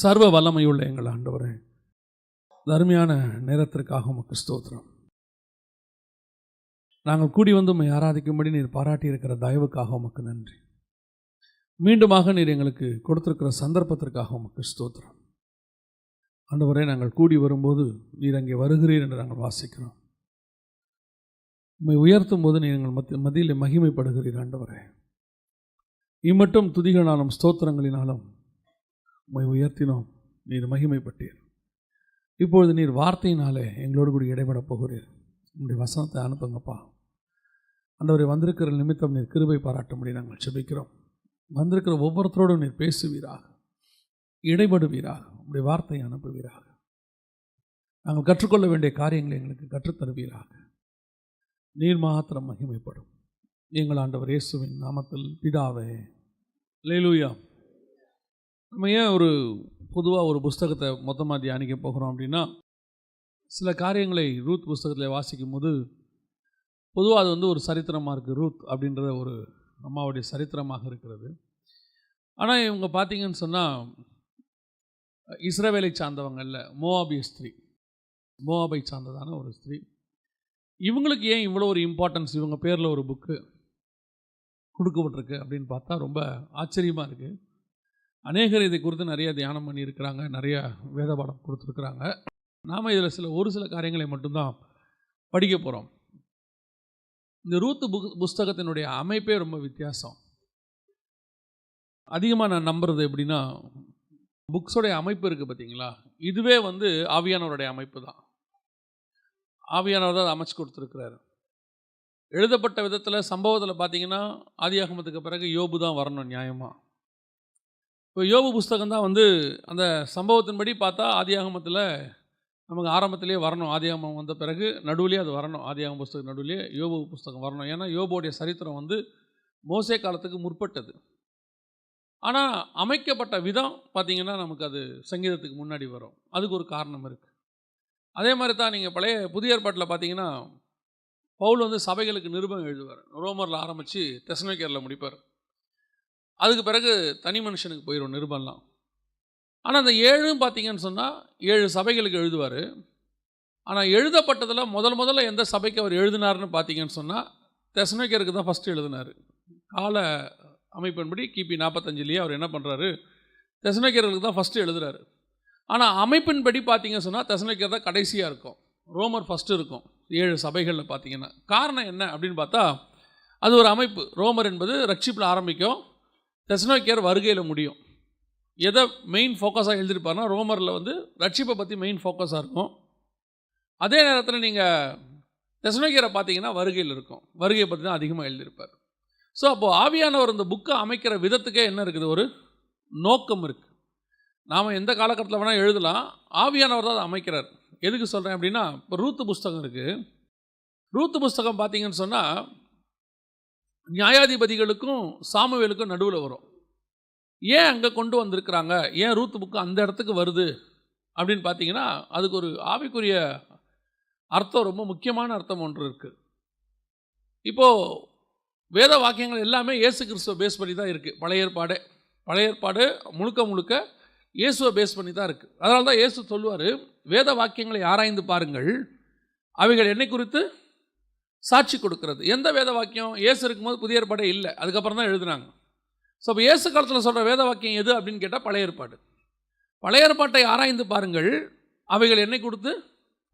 சர்வ வல்லமையுள்ள எங்கள் ஆண்டவரே அருமையான நேரத்திற்காக உமக்கு ஸ்தோத்திரம். நாங்கள் கூடி வந்து உண்மை ஆராதிக்கும்படி நீர் பாராட்டி இருக்கிற தயவுக்காக உமக்கு நன்றி. மீண்டுமாக நீர் எங்களுக்கு கொடுத்திருக்கிற சந்தர்ப்பத்திற்காக உமக்கு ஸ்தோத்திரம். ஆண்டவரே நாங்கள் கூடி வரும்போது நீர் அங்கே வருகிறீர் என்று நாங்கள் வாசிக்கிறோம். உம்மை உயர்த்தும் போது நீர் எங்கள் மத்திய மதியில் மகிமைப்படுகிறீர் ஆண்டவரே. இம்மட்டும் துதிகளாலும் ஸ்தோத்திரங்களினாலும் உம்மை உயர்த்தினோம். நீர் மகிமைப்பட்டீர். இப்பொழுது நீர் வார்த்தையினாலே எங்களோடு கூட இடைபட போகிறீர். உங்களுடைய வசனத்தை அனுப்புங்கப்பா. அந்தவரை வந்திருக்கிற நிமித்தம் நீர் கிருபை பாராட்டும்படி நாங்கள் செபிக்கிறோம் வந்திருக்கிற ஒவ்வொருத்தரோடும் நீர் பேசுவீராக. இடைபடுவீராக. உங்களுடைய வார்த்தையை அனுப்புவீராக. நாங்கள் கற்றுக்கொள்ள வேண்டிய காரியங்களை எங்களுக்கு கற்றுத்தருவீராக. நீர் மாத்திரம் மகிமைப்படும். எங்கள் ஆண்டவர் இயேசுவின் நாமத்தில் பிதாவே. லேலூயா நம்ம ஏன் ஒரு பொதுவாக ஒரு புஸ்தகத்தை மொத்தமாக தியானிக்க போகிறோம் அப்படின்னா சில காரியங்களை ரூத் புஸ்தகத்தில் வாசிக்கும் போது பொதுவாக அது வந்து ஒரு சரித்திரமாக இருக்குது ரூத் அப்படின்ற ஒரு அம்மாவுடைய சரித்திரமாக இருக்கிறது. ஆனால் இவங்க பார்த்தீங்கன்னு சொன்னால் இஸ்ரவேலை சார்ந்தவங்க இல்லை மோவாபிய ஸ்திரீ. மோவாபை சார்ந்ததான ஒரு ஸ்திரீ. இவங்களுக்கு ஏன் இவ்வளோ ஒரு இம்பார்ட்டன்ஸ் இவங்க பேரில் ஒரு புக்கு கொடுக்கப்பட்டிருக்கு அப்படின்னு பார்த்தா ரொம்ப ஆச்சரியமாக இருக்குது அநேகர் இதை குறித்து நிறைய தியானம் பண்ணியிருக்கிறாங்க நிறைய வேத பாடம் கொடுத்துருக்குறாங்க. நாம் இதில் சில ஒரு சில காரியங்களை மட்டும்தான் படிக்க போகிறோம் இந்த ரூத்து புக் புஸ்தகத்தினுடைய அமைப்பே ரொம்ப வித்தியாசம். அதிகமாக நான் நம்புறது எப்படின்னா புக்ஸோடைய அமைப்பு இருக்குது பார்த்தீங்களா இதுவே வந்து ஆவியானவருடைய அமைப்பு தான். ஆவியானவர் தான் அதை அமைச்சு கொடுத்துருக்கிறாரு. எழுதப்பட்ட விதத்தில் சம்பவத்தில் பார்த்தீங்கன்னா ஆதியாகமத்துக்கு பிறகு யோபு தான் வரணும் நியாயமாக இப்போ யோபு புஸ்தகம் தான் வந்து அந்த சம்பவத்தின்படி பார்த்தா ஆதியாகமத்தில் நமக்கு ஆரம்பத்திலே வரணும். ஆதியாகமம் வந்த பிறகு நடுவுலேயே அது வரணும். ஆதியாகம புஸ்தகம் நடுவுலேயே யோபு புஸ்தகம் வரணும். ஏன்னா யோபுடைய சரித்திரம் வந்து மோசே காலத்துக்கு முற்பட்டது. ஆனால் அமைக்கப்பட்ட விதம் பார்த்திங்கன்னா நமக்கு அது சங்கீதத்துக்கு முன்னாடி வரும். அதுக்கு ஒரு காரணம் இருக்குது அதே மாதிரி தான் நீங்கள் பழைய புதிய ஏற்பாட்டில் பார்த்தீங்கன்னா பவுல் வந்து சபைகளுக்கு நிருபம் எழுதுவார். ரோமரில் ஆரம்பித்து தெசனோக்கேரில் முடிப்பார். அதுக்கு பிறகு தனி மனுஷனுக்கு போயிடும் நிருபம்லாம் ஆனால் அந்த ஏழும் பார்த்தீங்கன்னு சொன்னால் ஏழு சபைகளுக்கு எழுதுவார். ஆனால் எழுதப்பட்டதில் முதல் முதல்ல எந்த சபைக்கு அவர் எழுதினார்னு பார்த்தீங்கன்னு சொன்னால் தெசனோக்கேருக்கு தான் ஃபஸ்ட்டு எழுதினார். கால அமைப்பின்படி கிபி நாற்பத்தஞ்சிலேயே அவர் என்ன பண்ணுறாரு தெசனோக்கியர்களுக்கு தான் ஃபஸ்ட்டு எழுதுறாரு. ஆனால் அமைப்பின்படி பார்த்தீங்கன்னு சொன்னால் தெசனோக்கியர் தான் கடைசியாக இருக்கும். ரோமர் ஃபஸ்ட்டு இருக்கும் ஏழு சபைகளில் பார்த்தீங்கன்னா காரணம் என்ன அப்படின்னு பார்த்தா அது ஒரு அமைப்பு. ரோமர் என்பது ரட்சிப்பில் ஆரம்பிக்கும் தெசனோக்கியர் வருகையில் முடியும். எதை மெயின் ஃபோக்கஸாக எழுதியிருப்பாருன்னா ரோமரில் வந்து ரட்சிப்பை பற்றி மெயின் ஃபோக்கஸாக இருக்கும். அதே நேரத்தில் நீங்கள் டெஸ்னோக்கியரை பார்த்தீங்கன்னா வருகையில் இருக்கும். வருகையை பற்றி தான் அதிகமாக எழுதியிருப்பார் ஸோ அப்போது ஆவியானவர் இந்த புக்கை அமைக்கிற விதத்துக்கே என்ன இருக்குது? ஒரு நோக்கம் இருக்குது நாம் எந்த காலகட்டத்தில் வேணால் எழுதலாம். ஆவியானவர் தான் அதை அமைக்கிறார். எதுக்கு சொல்கிறேன் அப்படின்னா இப்போ ரூத்து புஸ்தகம் இருக்குது ரூத்து புஸ்தகம் பார்த்தீங்கன்னு சொன்னால் நியாயாதிபதிகளுக்கும் சாமுவேலுக்கும் நடுவில் வரும். ஏன் அங்கே கொண்டு வந்திருக்கிறாங்க? ஏன் ரூத்து புக்கு அந்த இடத்துக்கு வருது? அப்படின்னு பார்த்தீங்கன்னா அதுக்கு ஒரு ஆவிக்குரிய அர்த்தம் ரொம்ப முக்கியமான அர்த்தம் ஒன்று இருக்குது இப்போது வேத வாக்கியங்கள் எல்லாமே இயேசு கிறிஸ்துவ பேஸ் பண்ணி தான் இருக்குது பழைய ஏற்பாடு. பழைய ஏற்பாடு முழுக்க முழுக்க இயேசுவை பேஸ் பண்ணி தான் இருக்குது அதனால தான் இயேசு சொல்லுவார் வேத வாக்கியங்களை ஆராய்ந்து பாருங்கள். அவைகள் என்னை குறித்து? சாட்சி கொடுக்கறது. எந்த வேத வாக்கியம்? ஏசு இருக்கும்போது புதிய ஏற்பாடே இல்லை. அதுக்கப்புறம் தான் எழுதுனாங்க. ஸோ இப்போ இயேசு காலத்தில் சொல்கிற வேத வாக்கியம் எது அப்படின்னு கேட்டால் பழைய ஏற்பாடு. பழைய ஏற்பாட்டை ஆராய்ந்து பாருங்கள். அவைகள் என்னை கொடுத்து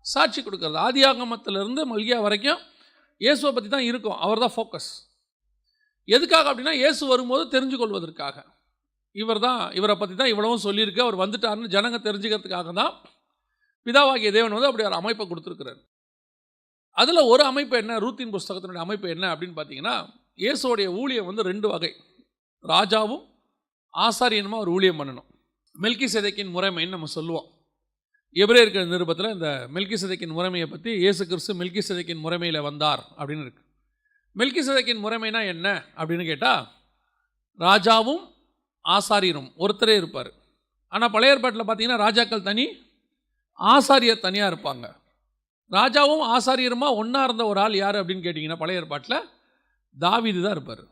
சாட்சி கொடுக்கறது. ஆதியாகமத்திலிருந்து மல்கியா வரைக்கும் இயேசுவை பற்றி தான் இருக்கும். அவர் தான் ஃபோக்கஸ் எதுக்காக அப்படின்னா இயேசு வரும்போது தெரிஞ்சு கொள்வதற்காக இவர் தான் இவரை பற்றி தான் இவ்வளவும் சொல்லியிருக்கு. அவர் வந்துட்டாருன்னு ஜனங்க தெரிஞ்சுக்கிறதுக்காக தான் பிதாவாகிய தேவன் வந்து அப்படி ஒரு அமைப்பை கொடுத்துருக்கிறார். அதில் ஒரு அமைப்பு என்ன? ரூத்தின் புஸ்தகத்தினுடைய அமைப்பு என்ன அப்படின்னு பார்த்தீங்கன்னா இயேசுடைய ஊழியம் வந்து ரெண்டு வகை. ராஜாவும் ஆசாரியனுமா ஒரு ஊழியம் பண்ணணும். மெல்கி செதைக்கின் முறைமைன்னு நம்ம சொல்லுவோம். எவரே இருக்கிற நிருபத்தில் இந்த மெல்கி சிதைக்கின் முறைமையை பற்றி இயேசு கிறிஸ்து மெல்கி சிதைக்கின் முறைமையில் வந்தார் அப்படின்னு இருக்கு. மெல்கி சிதைக்கின் முறைமைனா என்ன அப்படின்னு கேட்டால் ராஜாவும் ஆசாரியரும் ஒருத்தரே இருப்பார். ஆனால் பழைய ஏற்பாட்டில் பார்த்தீங்கன்னா ராஜாக்கள் தனி ஆசாரியர் தனியாக இருப்பாங்க. ராஜாவும் ஆசாரியருமா ஒன்றா இருந்த ஒரு ஆள் யார் அப்படின்னு கேட்டிங்கன்னா பழைய ஏற்பாட்டில் தாவீது தான் இருப்பார்.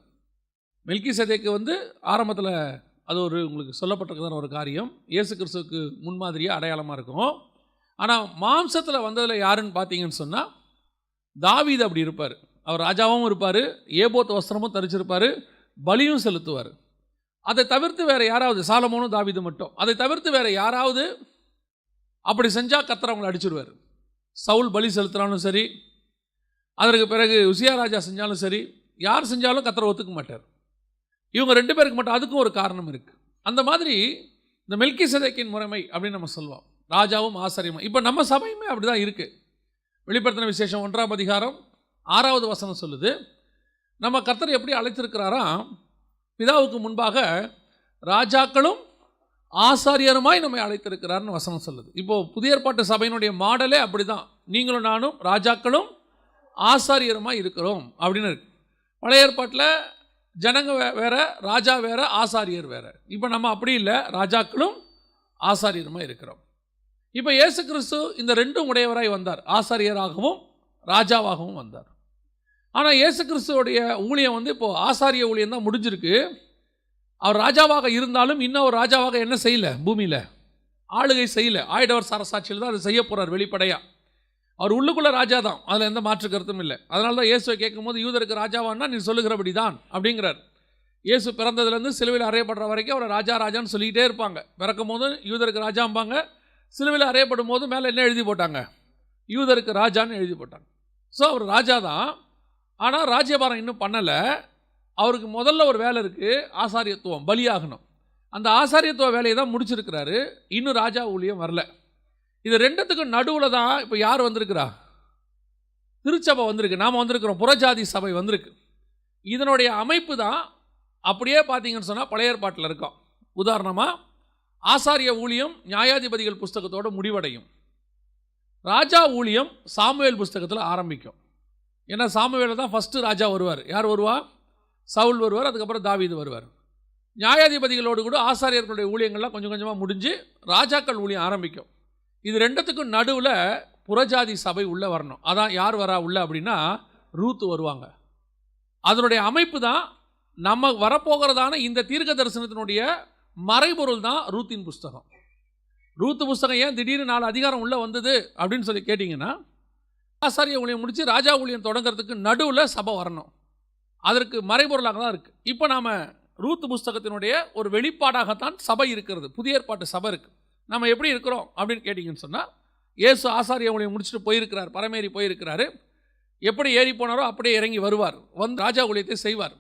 மெல்கி சதேக்கு வந்து ஆரம்பத்தில் அது ஒரு உங்களுக்கு சொல்லப்பட்டிருக்கிற ஒரு காரியம். இயேசு கிறிஸ்துவுக்கு முன்மாதிரியாக அடையாளமாக இருக்கும். ஆனால் மாம்சத்தில் வந்ததில் யாருன்னு பார்த்தீங்கன்னு சொன்னால் தாவீது அப்படி இருப்பார். அவர் ராஜாவும் இருப்பார் ஏபோத் வஸ்திரமும் தரிச்சிருப்பார் பலியும் செலுத்துவார். அதை தவிர்த்து வேறு யாராவது சாலமோனும் தாவீது மட்டும். அதை தவிர்த்து வேறு யாராவது அப்படி செஞ்சால் கத்தர் அடிச்சிருவார். சவுல் பலி செலுத்தினாலும் சரி அதற்கு பிறகு உசியா ராஜா செஞ்சாலும் சரி யார் செஞ்சாலும் கத்தரை ஒத்துக்க மாட்டார். இவங்க ரெண்டு பேருக்கு மட்டும் அதுக்கும் ஒரு காரணம் இருக்குது அந்த மாதிரி இந்த மெல்கி சதைக்கின் முறைமை அப்படின்னு நம்ம சொல்லுவோம். ராஜாவும் ஆசரியமும். இப்போ நம்ம சபையுமே அப்படி தான் இருக்குது வெளிப்படுத்தின விசேஷம் ஒன்றாம் அதிகாரம் ஆறாவது வசனம் சொல்லுது நம்ம கர்த்தர் எப்படி அழைத்திருக்கிறாராம்? பிதாவுக்கு முன்பாக ராஜாக்களும் ஆசாரியருமாய் நம்மை அழைத்திருக்கிறார்னு வசனம் சொல்லுது. இப்போது புதிய ஏற்பாட்டு சபையினுடைய மாடலே அப்படி தான் நீங்களும் நானும் ராஜாக்களும் ஆசாரியருமாய் இருக்கிறோம் அப்படின்னு இருக்கு. பழைய ஏற்பாட்டில் ஜனங்க வே வேற ராஜா வேற ஆசாரியர் வேற. இப்போ நம்ம அப்படி இல்லை ராஜாக்களும் ஆசாரியருமாய் இருக்கிறோம். இப்போ இயேசு கிறிஸ்து இந்த ரெண்டும் உடையவராய் வந்தார். ஆசாரியராகவும் ராஜாவாகவும் வந்தார். ஆனால் இயேசு கிறிஸ்துவோடைய ஊழியம் வந்து இப்போது ஆசாரிய ஊழியம் தான் முடிஞ்சிருக்கு. அவர் ராஜாவாக இருந்தாலும் இன்னும் அவர் ராஜாவாக என்ன செய்யலை? பூமியில். ஆளுகை செய்யலை. ஆயிடவர் சரசாட்சியில் தான் அதை செய்ய போகிறார் வெளிப்படையாக அவர் உள்ளுக்குள்ள ராஜா தான் அதில் எந்த மாற்று கருத்தும் இல்லை. அதனால தான் இயேசுவை கேட்கும்போது யூதருக்கு ராஜாவான்னா நீ சொல்லுகிறபடி தான் அப்படிங்கிறார். இயேசு பிறந்ததுலேருந்து சிலுவையில் அறையப்படுற வரைக்கும் அவரை ராஜா ராஜான்னு சொல்லிக்கிட்டே இருப்பாங்க. பிறக்கும் போது யூதருக்கு ராஜாம்பாங்க. சிலுவையில் அறையப்படும் போது மேலே என்ன எழுதி போட்டாங்க? யூதருக்கு ராஜான்னு எழுதி போட்டாங்க. ஸோ அவர் ராஜா தான் ஆனால் ராஜ்யபாரம் இன்னும் பண்ணலை. அவருக்கு முதல்ல ஒரு வேலை இருக்குது ஆசாரியத்துவம் பலியாகணும். அந்த ஆசாரியத்துவ வேலையை தான் முடிச்சிருக்கிறாரு. இன்னும் ராஜா ஊழியம் வரல. இது ரெண்டுத்துக்கும் நடுவில் தான் இப்போ யார் வந்திருக்கிறா? திருச்சபை வந்திருக்கு. நாம் வந்திருக்கிறோம். புறஜாதி சபை வந்திருக்கு. இதனுடைய அமைப்பு தான் அப்படியே பார்த்தீங்கன்னு சொன்னால் பழைய ஏற்பாட்டில் இருக்கோம். உதாரணமாக ஆசாரிய ஊழியம் நியாயாதிபதிகள் புஸ்தகத்தோட முடிவடையும். ராஜா ஊழியம் சாமுவேல் புஸ்தகத்தில் ஆரம்பிக்கும். ஏன்னா சாமுவேல தான் ஃபஸ்ட்டு ராஜா வருவார். யார் வருவா? சவுல் வருவார் அதுக்கப்புறம் தாவீது வருவார். நியாயாதிபதிகளோடு கூட ஆசாரியர்களுடைய ஊழியங்கள்லாம் கொஞ்சம் கொஞ்சமாக முடிஞ்சு ராஜாக்கள் ஊழியம் ஆரம்பிக்கும். இது ரெண்டுத்துக்கும் நடுவில் புறஜாதி சபை உள்ளே வரணும். அதான் யார் வரா உள்ள அப்படின்னா ரூத்து வருவாங்க. அதனுடைய அமைப்பு தான் நம்ம வரப்போகிறதான இந்த தீர்க்க தரிசனத்தினுடைய மறைபொருள் தான் ரூத்தின் புஸ்தகம். ரூத்து புஸ்தகம் ஏன் திடீர்னு நாலு அதிகாரம் உள்ளே வந்தது அப்படின்னு சொல்லி கேட்டிங்கன்னா ஆசாரிய ஊழியம் முடித்து ராஜா ஊழியம் தொடங்குறதுக்கு நடுவில் சபை வரணும். அதற்கு மறைபொருளாக தான் இருக்குது இப்போ நாம் ரூத் புஸ்தகத்தினுடைய ஒரு வெளிப்பாடாகத்தான் சபை இருக்கிறது. புதிய ஏற்பாட்டு சபை இருக்குது நம்ம எப்படி இருக்கிறோம் அப்படின்னு கேட்டிங்கன்னு சொன்னால் இயேசு ஆசாரிய ஊழியம் முடிச்சுட்டு போயிருக்கிறார். பரமேறி போயிருக்கிறாரு. எப்படி ஏறி போனாரோ அப்படியே இறங்கி வருவார். வந்து ராஜா ஊழியத்தை செய்வார்.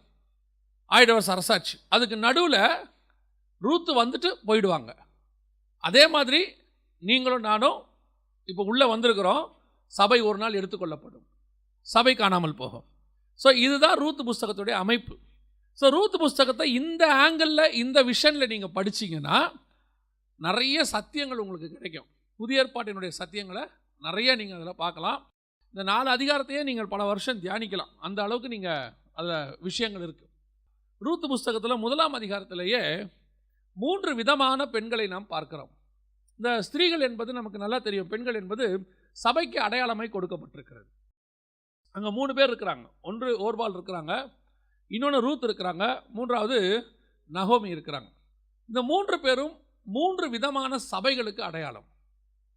ஆயிடவர்ஸ் அரசாட்சி. அதுக்கு நடுவில் ரூத்து வந்துட்டு போயிடுவாங்க. அதே மாதிரி நீங்களும் நானும் இப்போ உள்ளே வந்திருக்கிறோம். சபை ஒரு நாள் எடுத்துக்கொள்ளப்படும் சபை காணாமல் போகும். ஸோ இதுதான் ரூத் புஸ்தகத்துடைய அமைப்பு. ஸோ ரூத் புஸ்தகத்தை இந்த ஆங்கிளில் இந்த விஷனில் நீங்கள் படிச்சீங்கன்னா நிறைய சத்தியங்கள் உங்களுக்கு கிடைக்கும். புதிய ஏற்பாட்டினுடைய சத்தியங்களை நிறைய நீங்கள் அதில் பார்க்கலாம். இந்த நாலு அதிகாரத்தையே நீங்கள் பல வருஷம் தியானிக்கலாம். அந்த அளவுக்கு நீங்கள் அதில் விஷயங்கள் இருக்குது ரூத் புஸ்தகத்தில் முதலாம் அதிகாரத்திலேயே மூன்று விதமான பெண்களை நாம் பார்க்கிறோம். இந்த ஸ்திரீகள் என்பது நமக்கு நல்லா தெரியும். பெண்கள் என்பது சபைக்கு அடையாளமாய் கொடுக்கப்பட்டிருக்கிறது. அங்கே மூணு பேர் இருக்கிறாங்க. ஒன்று ஓர்பால் இருக்கிறாங்க. இன்னொன்று ரூத் இருக்கிறாங்க. மூன்றாவது நகோமி இருக்கிறாங்க. இந்த மூன்று பேரும் மூன்று விதமான சபைகளுக்கு அடையாளம்.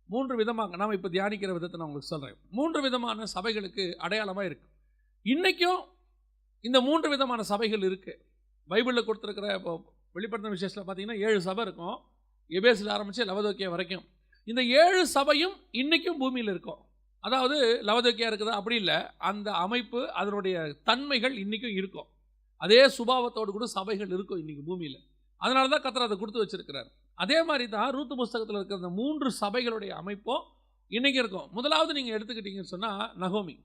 மூன்று விதமாக நாம் இப்போ தியானிக்கிற விதத்தை நான் உங்களுக்கு சொல்கிறேன் மூன்று விதமான சபைகளுக்கு அடையாளமாக இருக்குது இன்றைக்கும் இந்த மூன்று விதமான சபைகள் இருக்குது பைபிளில் கொடுத்துருக்கிற இப்போ வெளிப்படுத்தின விசேஷத்தில் பார்த்தீங்கன்னா ஏழு சபை இருக்கும். எபேஸில் ஆரம்பித்து லவதோக்கிய வரைக்கும். இந்த ஏழு சபையும் இன்றைக்கும் பூமியில் இருக்கும். அதாவது லவதோக்கியா இருக்குதா? அப்படி இல்லை. அந்த அமைப்பு அதனுடைய தன்மைகள் இன்றைக்கும் இருக்கும். அதே சுபாவத்தோடு கூட சபைகள் இருக்கும் இன்றைக்கி பூமியில். அதனால தான் கத்தர் அதை கொடுத்து வச்சிருக்கிறார். அதே மாதிரி தான் ரூத்து புஸ்தகத்தில் இருக்கிற அந்த மூன்று சபைகளுடைய அமைப்பும் இன்றைக்கி இருக்கும். முதலாவது நீங்கள் எடுத்துக்கிட்டீங்கன்னு சொன்னால் நகோமி.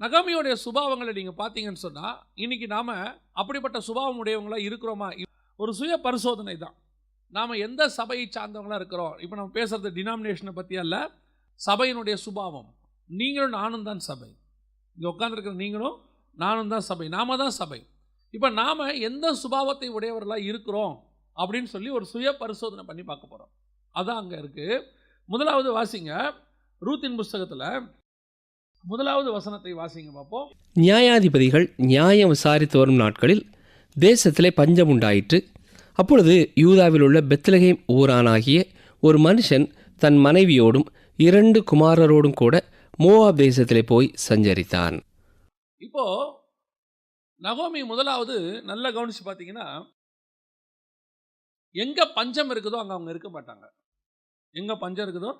நகோமியோடைய சுபாவங்களை நீங்கள் பார்த்தீங்கன்னு சொன்னால் இன்றைக்கி நாம் அப்படிப்பட்ட சுபாவம் உடையவங்களாக இருக்கிறோமா? ஒரு சுய பரிசோதனை தான். நாம் எந்த சபையை சார்ந்தவங்களாக இருக்கிறோம்? இப்போ நம்ம பேசுகிறது டினாமினேஷனை பற்றி அல்ல சபையினுடைய சுபாவம். நீங்களும் நானும் தான் சபை. இங்கே உட்காந்துருக்கிற நீங்களும் நானும் தான் சபை. நாம தான் சபை. இப்போ நாம் எந்த சுபாவத்தை உடையவர்களாக இருக்கிறோம் அப்படின்னு சொல்லி ஒரு சுய பரிசோதனை பண்ணி பார்க்க போகிறோம் அதான் அங்கே இருக்குது முதலாவது வாசிங்க. ரூத்தின் புஸ்தகத்தில் முதலாவது வசனத்தை வாசிங்க பார்ப்போம். நியாயாதிபதிகள் நியாயம் விசாரித்து வரும் நாட்களில் தேசத்திலே பஞ்சம் உண்டாயிற்று. அப்பொழுது யூதாவில் உள்ள பெத்லகேம் ஊரானாகிய ஒரு மனுஷன் தன் மனைவியோடும் இரண்டு குமாரரோடும் கூட மோவாப் தேசத்திலே போய் சஞ்சரித்தான். இப்போ நகோமி முதலாவது நல்லா கவனிச்சு பார்த்தீங்கன்னா எங்க பஞ்சம் இருக்குதோ அங்க அவங்க இருக்க மாட்டாங்க. எங்க பஞ்சம் இருக்குதோ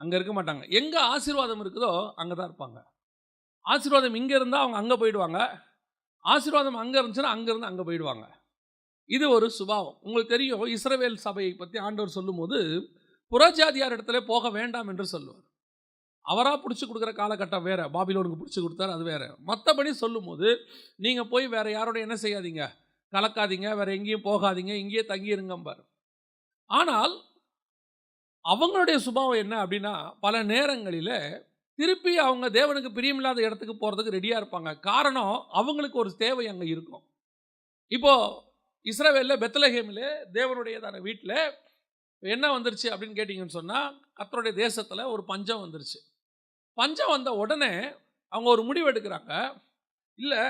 அங்க இருக்க மாட்டாங்க. எங்க ஆசீர்வாதம் இருக்குதோ அங்கே தான் இருப்பாங்க. ஆசீர்வாதம் இங்க இருந்தா அவங்க அங்க போயிடுவாங்க. ஆசீர்வாதம் அங்க இருந்துச்சுன்னா அங்க இருந்து அங்க போயிடுவாங்க. இது ஒரு சுபாவம். உங்களுக்கு தெரியும் இஸ்ரவேல் சபையை பற்றி ஆண்டவர் சொல்லும்போது புறஜாதியார் இடத்துல போக வேண்டாம் என்று சொல்லுவார். அவராக பிடிச்சி கொடுக்குற காலகட்டம் வேறு. பாபிலோனுக்கு பிடிச்சி கொடுத்தாரு அது வேறு. மற்றபடி சொல்லும்போது நீங்கள் போய் வேறு யாரோட என்ன செய்யாதீங்க. கலக்காதீங்க வேறு எங்கேயும் போகாதீங்க இங்கேயே தங்கியிருங்கம்பார் ஆனால் அவங்களுடைய சுபாவம் என்ன அப்படின்னா பல நேரங்களில் திருப்பி அவங்க தேவனுக்கு பிரியமில்லாத இடத்துக்கு போகிறதுக்கு ரெடியாக இருப்பாங்க. காரணம் அவங்களுக்கு ஒரு தேவை அங்கே இருக்கும். இப்போது இஸ்ரேவேலில் பெத்தலஹேமில் தேவனுடையதான வீட்டில் என்ன வந்துருச்சு அப்படின்னு கேட்டிங்கன்னு சொன்னால் கத்தருடைய தேசத்தில் ஒரு பஞ்சம் வந்துருச்சு. பஞ்சம் வந்த உடனே அவங்க ஒரு முடிவு எடுக்கிறாங்க. இல்லை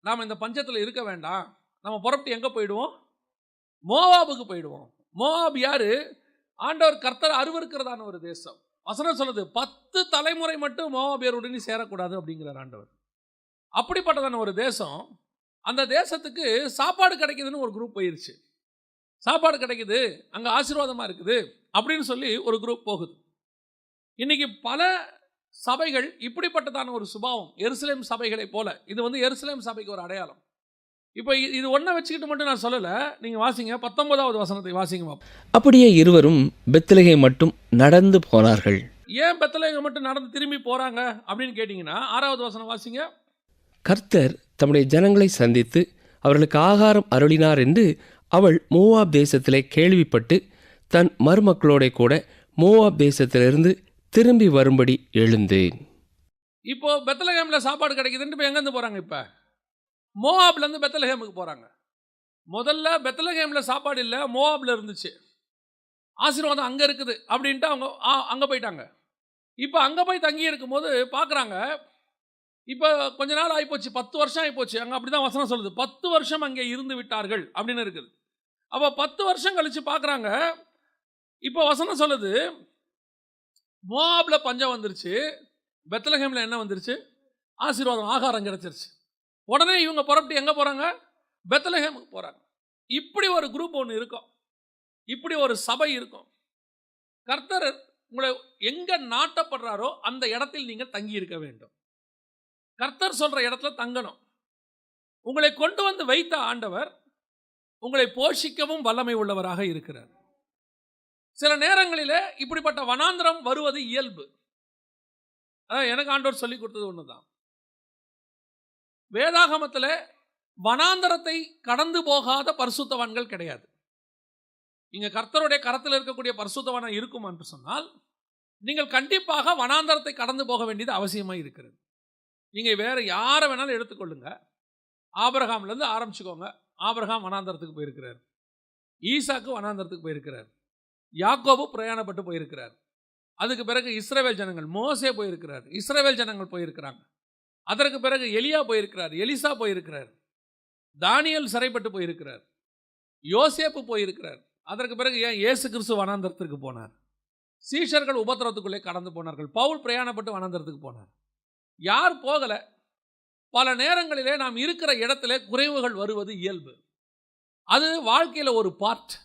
நாம் இந்த பஞ்சத்தில் இருக்க வேண்டாம். நம்ம புறப்பட்டு எங்கே போயிடுவோம்? மோவாபுக்கு போயிடுவோம். மோவாப் யாரு? ஆண்டவர் கர்த்தர் அருவருக்கிறதான ஒரு தேசம். வசனம் சொல்லுது பத்து தலைமுறை மட்டும் மோவாபியருடனே சேரக்கூடாது அப்படிங்கிறார் ஆண்டவர். அப்படிப்பட்டதான ஒரு தேசம். அந்த தேசத்துக்கு சாப்பாடு கிடைக்குதுன்னு ஒரு குரூப் போயிடுச்சு சாப்பாடு கிடைக்குது அங்கே ஆசீர்வாதமாக இருக்குது அப்படின்னு சொல்லி ஒரு குரூப் போகுது. இன்னைக்கு பல சபைகள் இப்படிப்பட்டதான ஒரு சுபாவம். எருசலேம் சபைகளை போல. இது வந்து எருசலேம் சபைக்கு ஒரு அடையாளம். இப்போ இது ஒன்றை வச்சுக்கிட்டு மட்டும் நான் சொல்லலை. நீங்கள் வாசிங்க. பத்தொன்பதாவது வசனத்தை வாசிங்க. அப்படியே இருவரும் பெத்லகேம் மட்டும் நடந்து போனார்கள். ஏன் பெத்தலேங்க மட்டும் நடந்து திரும்பி போகிறாங்க அப்படின்னு கேட்டிங்கன்னா ஆறாவது வசனம் வாசிங்க. கர்த்தர் தம்முடைய ஜனங்களை சந்தித்து அவர்களுக்கு ஆகாரம் அருளினார் என்று அவள் மோவாப் தேசத்திலே கேள்விப்பட்டு தன் மருமக்களோட கூட மோவாப் தேசத்திலிருந்து திரும்பி வரும்படி எழுந்து இப்போ பெத்தலகேமில் சாப்பாடு கிடைக்குதுன்ட்டு இப்போ எங்கேருந்து போகிறாங்க இப்போ? மோவாப்லேருந்து பெத்தலகேமுக்கு போகிறாங்க முதல்ல பெத்தலகேமில் சாப்பாடு இல்லை மோவாப்ல இருந்துச்சு. ஆசீர்வாதம் அங்கே இருக்குது அப்படின்ட்டு அவங்க அங்கே போயிட்டாங்க. இப்போ அங்கே போய் தங்கி இருக்கும்போது பார்க்குறாங்க இப்போ கொஞ்ச நாள் ஆகிப்போச்சு பத்து வருஷம் ஆகிப்போச்சு அங்கே அப்படி தான் வசனம் சொல்லுது. பத்து வருஷம் அங்கே இருந்து விட்டார்கள் அப்படின்னு இருக்குது. அப்போ பத்து வருஷம் கழித்து பார்க்குறாங்க இப்போ வசனம் சொல்லுது மோவாபில் பஞ்சம் வந்துருச்சு பெத்லஹேமில் என்ன வந்துருச்சு? ஆசீர்வாதம் ஆகாரம் கிடச்சிருச்சு. உடனே இவங்க புறப்பட்டு எங்கே போகிறாங்க பெத்லஹேமுக்கு போகிறாங்க இப்படி ஒரு குரூப் ஒன்று இருக்கும். இப்படி ஒரு சபை இருக்கும். கர்த்தர் உங்களை எங்கே நாட்டப்படுறாரோ அந்த இடத்தில் நீங்கள் தங்கி இருக்க வேண்டும். கர்த்தர் சொல்கிற இடத்துல தங்கணும். உங்களை கொண்டு வந்து வைத்த ஆண்டவர் உங்களை போஷிக்கவும் வல்லமை உள்ளவராக இருக்கிறார். சில நேரங்களில் இப்படிப்பட்ட வனாந்திரம் வருவது இயல்பு. அதான் எனக்கு ஆண்டோர் சொல்லி கொடுத்தது ஒன்று தான் வேதாகமத்தில் வனாந்தரத்தை கடந்து போகாத பரிசுத்தவான்கள் கிடையாது. இங்கே கர்த்தருடைய கரத்தில் இருக்கக்கூடிய பரிசுத்தவனம் இருக்கும் என்று சொன்னால் நீங்கள் கண்டிப்பாக வனாந்தரத்தை கடந்து போக வேண்டியது அவசியமாக இருக்கிறது. நீங்கள் வேறு யாரை வேணாலும் எடுத்துக்கொள்ளுங்க. ஆபரகாம்லேருந்து ஆரம்பிச்சுக்கோங்க. ஆபரகாம் வனாந்தரத்துக்கு போயிருக்கிறார். ஈசாக்கு வனாந்தரத்துக்கு போயிருக்கிறார். யாக்கோபு பிரயாணப்பட்டு போயிருக்கிறார். அதுக்கு பிறகு இஸ்ரவேல் ஜனங்கள் மோசே போயிருக்கிறார். இஸ்ரவேல் ஜனங்கள் போயிருக்கிறாங்க. அதற்கு பிறகு எலியா போயிருக்கிறார் எலிசா போயிருக்கிறார். தானியல் சிறைப்பட்டு போயிருக்கிறார். யோசேப்பு போயிருக்கிறார். அதற்கு பிறகு ஏன் இயேசு கிறிஸ்து வனாந்தரத்திற்கு போனார்? சீஷர்கள் உபத்திரத்துக்குள்ளே கடந்து போனார்கள். பவுல் பிரயாணப்பட்டு வனாந்தரத்துக்கு போனார். யார் போகலை? பல நேரங்களிலே நாம் இருக்கிற இடத்துல குறைவுகள் வருவது இயல்பு. அது வாழ்க்கையில் ஒரு பார்ட்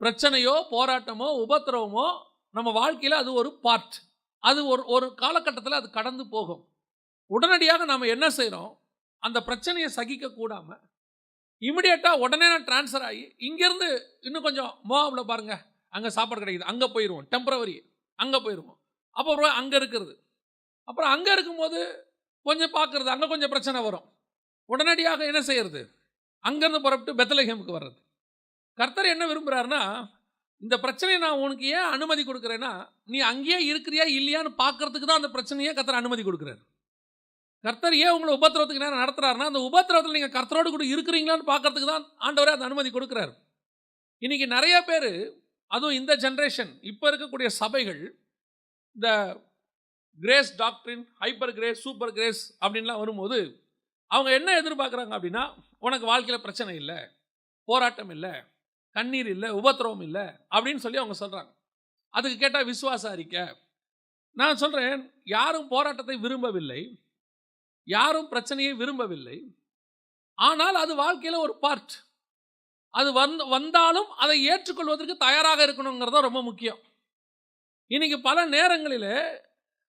பிரச்சனையோ போராட்டமோ உபத்திரவமோ நம்ம வாழ்க்கையில் அது ஒரு பார்ட் அது ஒரு ஒரு காலகட்டத்தில் அது கடந்து போகும். உடனடியாக நாம் என்ன செய்கிறோம் அந்த பிரச்சனையை சகிக்க கூடாமல் இமிடியேட்டாக உடனே நான் ட்ரான்ஸ்ஃபர் ஆகி இங்கேருந்து இன்னும் கொஞ்சம் மோவாவில் பாருங்க அங்கே சாப்பாடு கிடைக்குது அங்கே போயிடுவோம் டெம்பரவரி அங்கே போயிடுவோம் அப்புறம் அங்கே இருக்கிறது. அப்புறம் அங்கே இருக்கும்போது கொஞ்சம் பார்க்குறது அங்கே கொஞ்சம் பிரச்சனை வரும். உடனடியாக என்ன செய்கிறது அங்கேருந்து புறப்பட்டு பெத்தலகேமுக்கு வர்றது. கர்த்தர் என்ன விரும்புகிறாருன்னா இந்த பிரச்சனையை நான் உனக்கு ஏன் அனுமதி கொடுக்குறேன்னா நீ அங்கேயே இருக்கிறியா இல்லையான்னு பார்க்கறதுக்கு தான் அந்த பிரச்சனையே கர்த்தர் அனுமதி கொடுக்குறாரு. கர்த்தர் ஏன் உங்களை உபத்திரவத்துக்கு நேரம் நடத்துறாருன்னா அந்த உபத்திரவத்தில் நீங்கள் கர்த்தரோடு கூட இருக்கிறீங்களான்னு பார்க்கறதுக்கு தான் ஆண்டவரே அந்த அனுமதி கொடுக்குறாரு. இன்றைக்கி நிறைய பேர் அதுவும் இந்த ஜென்ரேஷன் இப்போ இருக்கக்கூடிய சபைகள் இந்த கிரேஸ் டாக்டரின் ஹைப்பர் கிரேஸ் சூப்பர் கிரேஸ் அப்படின்லாம் வரும்போது அவங்க என்ன எதிர்பார்க்குறாங்க அப்படின்னா உனக்கு வாழ்க்கையில் பிரச்சனை இல்லை போராட்டம் இல்லை கண்ணீர் இல்லை உபத்திரவம் இல்லை அப்படின்னு சொல்லி அவங்க சொல்கிறாங்க அதுக்கு கேட்டால் விசுவாச அறிக்கை நான் சொல்கிறேன் யாரும் போராட்டத்தை விரும்பவில்லை. யாரும் பிரச்சனையை விரும்பவில்லை. ஆனால் அது வாழ்க்கையில் ஒரு பார்ட் அது வந் வந்தாலும் அதை ஏற்றுக்கொள்வதற்கு தயாராக இருக்கணுங்கிறது ரொம்ப முக்கியம். இன்னைக்கு பல நேரங்களில்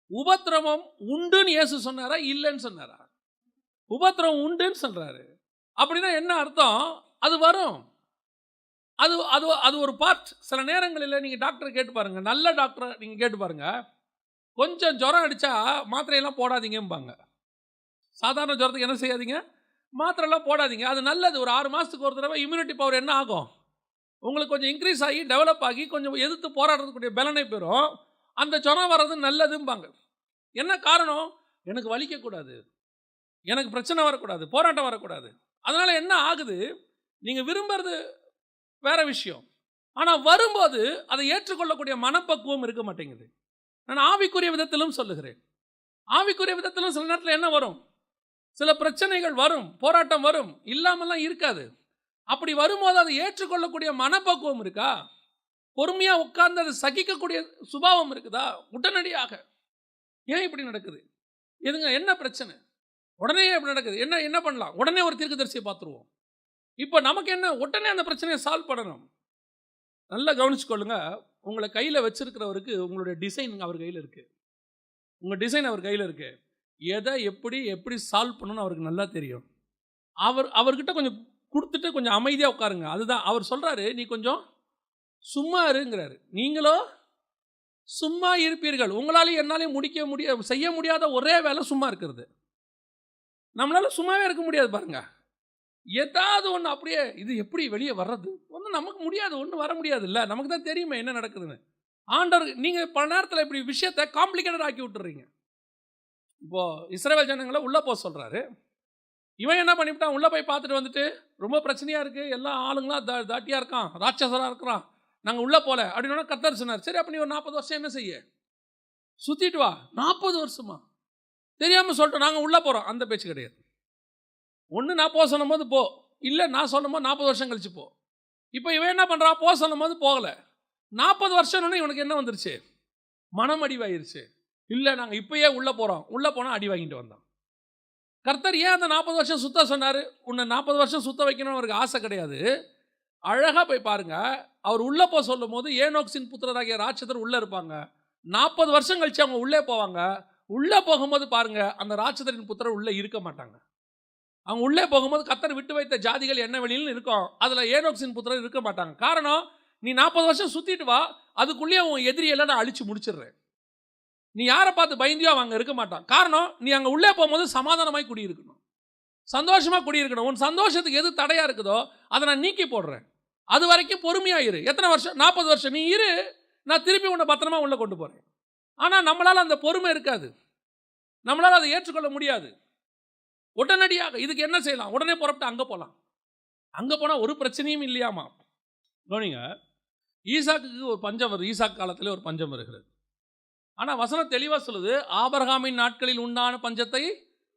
உபத்திரவம் உண்டுன்னு இயேசு சொன்னாரா இல்லைன்னு சொன்னாரா? உபத்திரவம் உண்டுன்னு சொல்கிறாரு அப்படின்னா என்ன அர்த்தம்? அது வரும். அது அது அது ஒரு பார்ட் சில நேரங்களில் நீங்கள் டாக்டரை கேட்டு பாருங்கள் நல்ல டாக்டரை நீங்கள் கேட்டு பாருங்கள் கொஞ்சம் ஜுரம் அடித்தா மாத்திரையெல்லாம் போடாதீங்கம்பாங்க. சாதாரண ஜுரத்துக்கு என்ன செய்யாதீங்க? மாத்திரைலாம் போடாதீங்க. அது நல்லது. ஒரு ஆறு மாதத்துக்கு ஒரு தடவை இம்யூனிட்டி பவர் என்ன ஆகும்? உங்களுக்கு கொஞ்சம் இன்க்ரீஸ் ஆகி டெவலப் ஆகி கொஞ்சம் எதிர்த்து போராடுறதுக்குரிய பலனை பெறும். அந்த ஜுரம் வர்றது நல்லதும்பாங்க. என்ன காரணம்? எனக்கு வலிக்கக்கூடாது. எனக்கு பிரச்சனை வரக்கூடாது. போராட்டம் வரக்கூடாது. அதனால் என்ன ஆகுது? நீங்கள் விரும்புறது வேற விஷயம். ஆனால் வரும்போது அதை ஏற்றுக்கொள்ளக்கூடிய மனப்பக்குவம் இருக்க மாட்டேங்குது. நான் ஆவிக்குரிய விதத்திலும் சொல்லுகிறேன். ஆவிக்குரிய விதத்திலும் சில நேரத்தில் என்ன வரும்? சில பிரச்சனைகள் வரும் போராட்டம் வரும் இல்லாமலாம் இருக்காது. அப்படி வரும்போது அதை ஏற்றுக்கொள்ளக்கூடிய மனப்பக்குவம் இருக்கா? பொறுமையாக உட்கார்ந்து அதை சகிக்கக்கூடிய சுபாவம் இருக்குதா? உடனடியாக. ஏன் இப்படி நடக்குது? எதுங்க என்ன பிரச்சனை? உடனே இப்படி நடக்குது. என்ன என்ன பண்ணலாம்? உடனே ஒரு தீர்க்கதரிசியை பார்த்துருவோம். இப்போ நமக்கு என்ன? உடனே அந்த பிரச்சனையை சால்வ் பண்ணணும். நல்லா கவனிச்சுக்கொள்ளுங்க. உங்களை கையில் வச்சிருக்கிறவருக்கு உங்களுடைய டிசைன் அவர் கையில் இருக்குது உங்கள் டிசைன் அவர் கையில் இருக்குது எதை எப்படி எப்படி சால்வ் பண்ணணும்னு அவருக்கு நல்லா தெரியும். அவர் அவர்கிட்ட கொஞ்சம் கொடுத்துட்டு கொஞ்சம் அமைதியாக உட்காருங்க. அதுதான் அவர் சொல்கிறாரு நீ கொஞ்சம் சும்மா இருங்கிறாரு. நீங்களோ சும்மா இருப்பீர்கள். உங்களாலையும் என்னாலையும் முடிக்க முடிய செய்ய முடியாத ஒரே வேலை சும்மா இருக்கிறது. நம்மளால சும்மாவே இருக்க முடியாது பாருங்கள் ஏதாவது ஒன்று அப்படியே இது எப்படி வெளியே வர்றது? ஒன்றும் நமக்கு முடியாது ஒன்றும் வர முடியாது இல்லை நமக்கு தான் தெரியுமே என்ன நடக்குதுன்னு. ஆண்டவர் நீங்கள் பல நேரத்தில் இப்படி விஷயத்தை காம்ப்ளிகேட்டட் ஆக்கி விட்டுறீங்க. இப்போது இஸ்ரேல் ஜனங்களை உள்ளே போக சொல்கிறாரு இவன் என்ன பண்ணிவிட்டான்? உள்ளே போய் பார்த்துட்டு வந்துட்டு ரொம்ப பிரச்சனையாக இருக்குது எல்லா ஆளுங்களாம் தா தாட்டியாக இருக்கான். ராட்சசராக இருக்கிறான். நாங்கள் உள்ளே போகல அப்படின்னா கத்தர் சொன்னார். சரி அப்போ நீ ஒரு நாற்பது வருஷம் என்ன செய்ய? சுற்றிட்டு வா. நாற்பது வருஷமா? தெரியாமல் சொல்லிட்டோம். நாங்கள் உள்ளே போகிறோம் அந்த பேச்சு கிடையாது. ஒன்று நான் போக சொல்லும் போது போ. இல்லை நான் சொல்லும் போது நாற்பது வருஷம் கழிச்சு போ. இப்போ இவன் என்ன பண்ணுறா போக சொல்லும் போது போகலை. நாற்பது வருஷம்னு இவனுக்கு என்ன வந்துருச்சு? மனம் அடிவாயிருச்சு. இல்லை நாங்கள் இப்போயே உள்ளே போகிறோம் உள்ளே போனால் அடி வாங்கிட்டு வந்தோம் கர்த்தர் ஏன் அந்த நாற்பது வருஷம் சுத்த சொன்னார்? உன்னை நாற்பது வருஷம் சுத்த வைக்கணும்னு அவருக்கு ஆசை கிடையாது. அழகாக போய் பாருங்கள் அவர் உள்ளே போக சொல்லும் போது ஏனோக்சின் புத்திரராகிய ராட்சதர் உள்ளே இருப்பாங்க. நாற்பது வருஷம் கழிச்சு அவங்க உள்ளே போவாங்க. உள்ளே போகும்போது பாருங்கள் அந்த ராட்சதரின் புத்திரர் உள்ளே இருக்க மாட்டாங்க. அவங்க உள்ளே போகும்போது கத்தர் விட்டு வைத்த ஜாதிகள் என்ன வெளியில் இருக்கும் அதில் ஏனோக்சின் புத்திரர் இருக்க மாட்டாங்க. காரணம் நீ நாற்பது வருஷம் சுற்றிட்டு வா அதுக்குள்ளேயே உன் எதிரியெல்லாம் நான் அழிச்சு முடிச்சிடுறேன். நீ யாரை பார்த்து பயந்தியோ அவங்க அங்கே இருக்க மாட்டான். காரணம் நீ அங்கே உள்ளே போகும்போது சமாதானமாய் குடியிருக்கணும். சந்தோஷமாக குடியிருக்கணும். உன் சந்தோஷத்துக்கு எது தடையாக இருக்குதோ அதை நான் நீக்கி போடுறேன். அது வரைக்கும் பொறுமையாக இரு. எத்தனை வருஷம்? நாற்பது வருஷம். நீ இரு. நான் திருப்பி உன்னை பத்திரமா உள்ளே கொண்டு போகிறேன் ஆனால் நம்மளால் அந்த பொறுமை இருக்காது. நம்மளால் அதை ஏற்றுக்கொள்ள முடியாது. உடனடியாக இதுக்கு என்ன செய்யலாம்? உடனே புறப்பட்டு அங்கே போகலாம் அங்கே போனால் ஒரு பிரச்சனையும் இல்லையாமா? கவனிங்க. ஈசாக்கு ஒரு பஞ்சம் வருது. ஈசாக் காலத்தில் ஒரு பஞ்சம் வருகிறது. ஆனால் வசனம் தெளிவாக சொல்லுது ஆபரகாமின் நாட்களில் உண்டான பஞ்சத்தை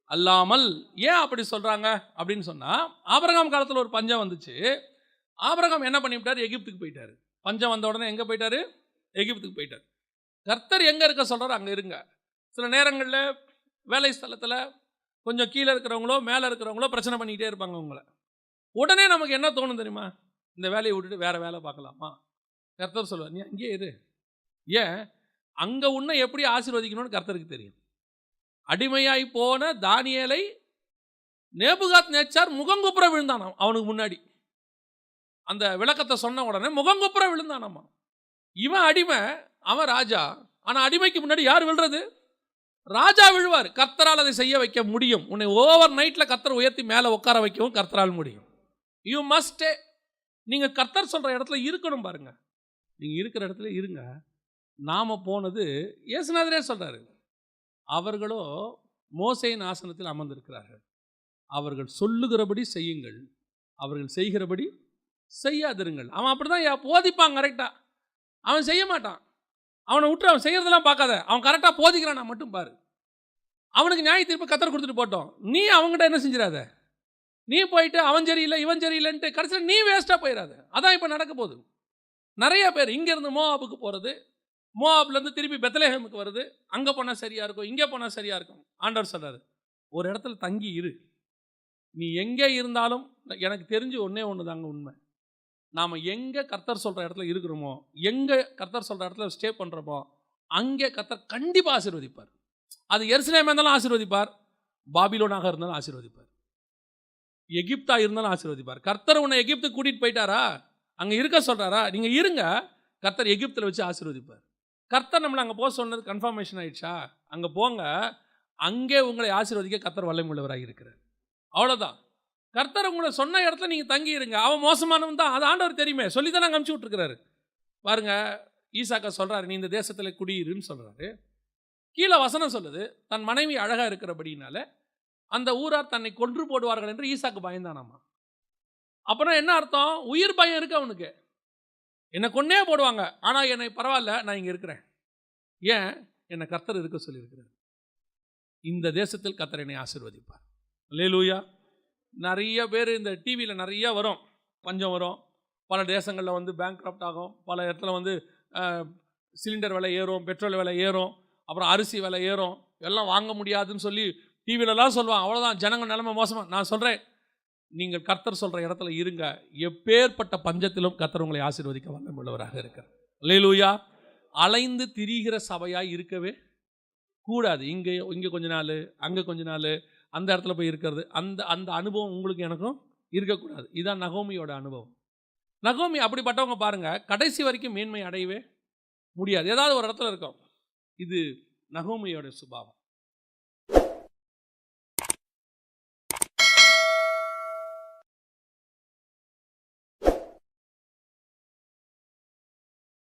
அல்லாமல் ஏன் அப்படி சொல்கிறாங்க அப்படின்னு சொன்னால் ஆபரகாம் காலத்தில் ஒரு பஞ்சம் வந்துச்சு. ஆபரகாம் என்ன பண்ணிவிட்டார்? எகிப்துக்கு போயிட்டார். பஞ்சம் வந்த உடனே எங்கே போயிட்டாரு? எகிப்துக்கு போயிட்டார். கர்த்தர் எங்கே இருக்க சொல்கிறார் அங்கே இருங்க. சில நேரங்களில் வேலை ஸ்தலத்தில் கொஞ்சம் கீழே இருக்கிறவங்களோ மேலே இருக்கிறவங்களோ பிரச்சனை பண்ணிக்கிட்டே இருப்பாங்க உங்களை உடனே நமக்கு என்ன தோணும் தெரியுமா? இந்த வேலையை விட்டுட்டு வேறு வேலை பார்க்கலாமா? கர்த்தர் சொல்லுவார் நீ அங்கேயே இரு. ஏன்? அங்கே உன்னை எப்படி ஆசீர்வதிக்கணும்னு கர்த்தருக்கு தெரியும். அடிமையாய் போன தானியலை நேபுகாத் நேச்சார் முகங்குப்புற விழுந்தானாம் அவனுக்கு முன்னாடி. அந்த விளக்கத்தை சொன்ன உடனே முகங்குப்புற விழுந்தானாமா இவன் அடிமை அவன் ராஜா. ஆனால் அடிமைக்கு முன்னாடி யார் விழுறது? ராஜா விழுவார். கர்த்தரால் அதை செய்ய வைக்க முடியும். உன்னை ஓவர் நைட்டில் கர்த்தர் உயர்த்தி மேலே உட்கார வைக்கவும் கர்த்தரால் முடியும். யூ மஸ்டே நீங்கள் கர்த்தர் சொல்கிற இடத்துல இருக்கணும் பாருங்க. நீங்கள் இருக்கிற இடத்துல இருங்க. நாம் போனது இயேசுநாதரே சொல்கிறாரு அவர்களோ மோசையின் ஆசனத்தில் அமர்ந்திருக்கிறார்கள். அவர்கள் சொல்லுகிறபடி செய்யுங்கள். அவர்கள் செய்கிறபடி செய்யாதிருங்கள். அவன் அப்படி தான் போதிப்பான் கரெக்டாக அவன் செய்ய மாட்டான். அவனை விட்டு அவன் செய்கிறதெல்லாம் பார்க்காத. அவன் கரெக்டாக போதிக்கிறான் மட்டும் பாரு. அவனுக்கு நியாய தீர்ப்பு கத்தர் கொடுத்துட்டு போட்டோம். நீ அவங்ககிட்ட என்ன செஞ்சிடாத? நீ போயிட்டு அவன் சரியில்லை இவன் சரியில்லைன்ட்டு கடைசியில் நீ வேஸ்ட்டாக போயிடாத. அதான் இப்போ நடக்க போகுது. நிறைய பேர் இங்கேருந்து மோஆபுக்கு போகிறது மோஆப்லேருந்து திருப்பி பெத்தலேஹேமுக்கு வருது. அங்கே போனால் சரியாக இருக்கும் இங்கே போனால் சரியாக இருக்கும். ஆண்டவர் சொல்கிறார் ஒரு இடத்துல தங்கி இரு. நீ எங்கே இருந்தாலும் எனக்கு தெரிஞ்சு ஒன்றே ஒன்று தாங்க உண்மை. நாம் எங்கே கர்த்தர் சொல்கிற இடத்துல இருக்கிறோமோ எங்கே கர்த்தர் சொல்கிற இடத்துல ஸ்டே பண்ணுறோமோ அங்கே கர்த்தர் கண்டிப்பாக ஆசீர்வதிப்பார். அது எருசலேமாக இருந்தாலும் ஆசீர்வதிப்பார் பாபிலோனாக இருந்தாலும் ஆசீர்வதிப்பார். எகிப்தா இருந்தாலும் ஆசீர்வதிப்பார். கர்த்தர் உன்னை எகிப்துக்கு கூட்டிகிட்டு போயிட்டாரா? அங்கே இருக்க சொல்கிறாரா நீங்கள் இருங்க கர்த்தர் எகிப்தில் வச்சு ஆசீர்வதிப்பார். கர்த்தர் நம்மளை அங்கே போக சொன்னது கன்ஃபர்மேஷன் ஆயிடுச்சா? அங்கே போங்க அங்கே உங்களை ஆசீர்வதிக்க கர்த்தர் வல்லமுள்ளவராக இருக்கிறார் அவ்வளோதான் கர்த்தர் உங்களை சொன்ன இடத்துல நீங்கள் தங்கி இருங்க அவன் மோசமானவன் தான். அது ஆண்டவர் தெரியுமே. சொல்லி தான் நாங்கள் அமுச்சு விட்ருக்கிறாரு பாருங்க ஈசாக்கா சொல்கிறாரு நீ இந்த தேசத்தில் குடியிருன்னு சொல்கிறாரு கீழே வசனம் சொல்லுது தன் மனைவி அழகாக இருக்கிறபடினால அந்த ஊரார் தன்னை கொன்று போடுவார்கள் என்று ஈசாக்கு பயந்தானாமா? அப்புறம் என்ன அர்த்தம்? உயிர் பயம் இருக்கு அவனுக்கு. என்னை கொன்னே போடுவாங்க. ஆனால் என்னை பரவாயில்ல நான் இங்கே இருக்கிறேன். ஏன்? என்னை கர்த்தர் இருக்க சொல்லியிருக்கிறார். இந்த தேசத்தில் கர்த்தர் என்னை ஆசிர்வதிப்பார். லே லூயா நிறைய பேர் இந்த டிவியில் நிறைய வரும். பஞ்சம் வரும். பல தேசங்களில் வந்து பேங்க் ஆகும். பல இடத்துல வந்து சிலிண்டர் விலை ஏறும் பெட்ரோல் விலை ஏறும் அப்புறம் அரிசி விலை ஏறும். எல்லாம் வாங்க முடியாதுன்னு சொல்லி டிவிலலாம் சொல்லுவாங்க. அவ்வளோதான் ஜனங்கள் நிலைமை மோசமாக நான் சொல்கிறேன் நீங்கள் கர்த்தர் சொல்கிற இடத்துல இருங்க. எப்பேற்பட்ட பஞ்சத்திலும் கர்த்தர் உங்களை ஆசீர்வதிக்க வல்லம் உள்ளவராக இருக்கிறார். லேலூயா அலைந்து திரிகிற சபையாக இருக்கவே கூடாது. இங்கே இங்கே கொஞ்ச நாள் அங்கே கொஞ்ச நாள் அந்த இடத்துல போய் இருக்கிறது. அந்த அந்த அனுபவம் உங்களுக்கு எனக்கும் இருக்கக்கூடாது. இதுதான் நகோமியோட அனுபவம். நகோமி அப்படிப்பட்டவங்க பாருங்கள் கடைசி வரைக்கும் மேன்மை அடையவே முடியாது. ஏதாவது ஒரு இடத்துல இருக்கும். இது நகோமியோட சுபாவம்.